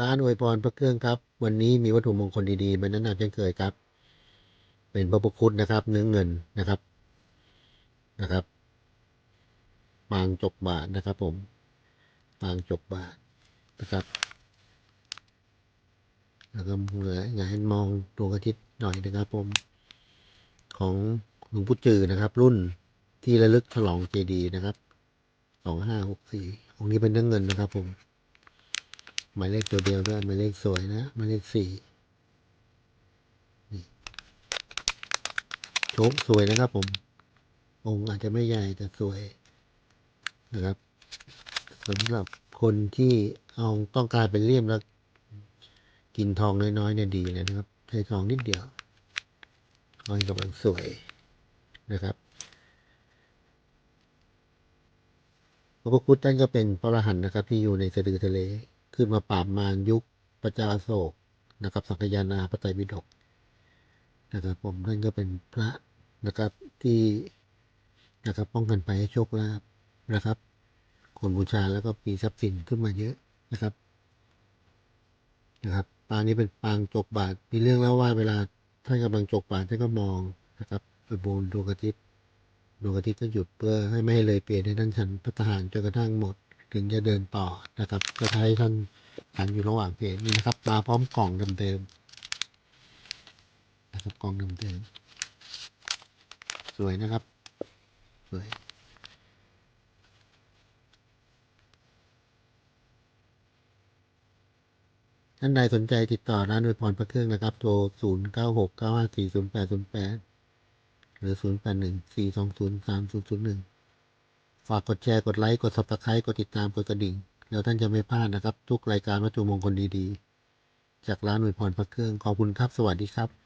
ร้านอวยพรพระเครื่องครับ วันนี้มีวัตถุมงคลดีๆมาแนะนำเช่นเคยครับ เป็นพระพุทธคุณนะครับ เนื้อเงินนะครับนะครับปางจกบาทนะครับ ผมปางจกบาทนะครับ แล้วก็เหลืออยากให้มองดวงอาทิตย์หน่อยนะครับ ผม ของหลวงปู่จือนะครับ รุ่นที่ระลึกฉลองเจดีนะครับสองห้าหกสี่องค์นี้เป็นเนื้อเงินนะครับ ผม หมายเลขตัวเดียวด้วยหมายเลขสวยนะหมายเลขสี่โชคสวยนะครับ ผม องค์อาจจะไม่ใหญ่แต่สวยนะครับสำหรับคนที่เอาต้องการเป็นเลี่ยมแล้ว กินทองน้อยๆเนี่ยดีเลยนะครับ ใช้ทองนิดเดียวก้อยกำลังสวยนะครับพระพุทธท่านก็เป็นพระอรหันต์นะครับ ที่อยู่ในสะดือทะเล ขึ้นมาปราบมารยุคพระจาโศกนะครับ สังกยานาพระไตรปิฎกนะครับผมท่านก็เป็นพระนะครับที่นะครับป้องกันไปให้โชคลาภนะครับ คนบูชาแล้วก็มีทรัพย์สินขึ้นมาเยอะนะครับนะครับปางนี้เป็นปางจกบาทมีเรื่องเล่าว่าเวลาท่านกำลังจกบาทท่านก็มองนะครับไปบนดวงอาทิตย์ดวงอาทิตย์ก็หยุดเพื่อให้ไม่ให้เลยเปลี่ยนให้ท่านฉันพระทหารจนกระทั่งหมด ถึงจะเดินต่อนะครับ ก็ให้ท่านฉันอยู่ระหว่างเพลนนี่นะครับ มาพร้อมกล่องเดิมๆนะครับกล่องเดิมๆสวยนะครับสวยท่านใดสนใจติดต่อร้านอวยพรพระเครื่องนะครับ โทร 0 9 6 9 5 4 0 8 0 8 หรือ 0 8 1 4 2 0 3 0 0 1 ฝากกดแชร์ กดไลค์ กด subscribe กดติดตาม กดกระดิ่ง แล้วท่านจะไม่พลาดนะครับ ทุกรายการวัตถุมงคลดีๆ จากร้านอวยพรพระเครื่อง ขอบคุณครับ สวัสดีครับ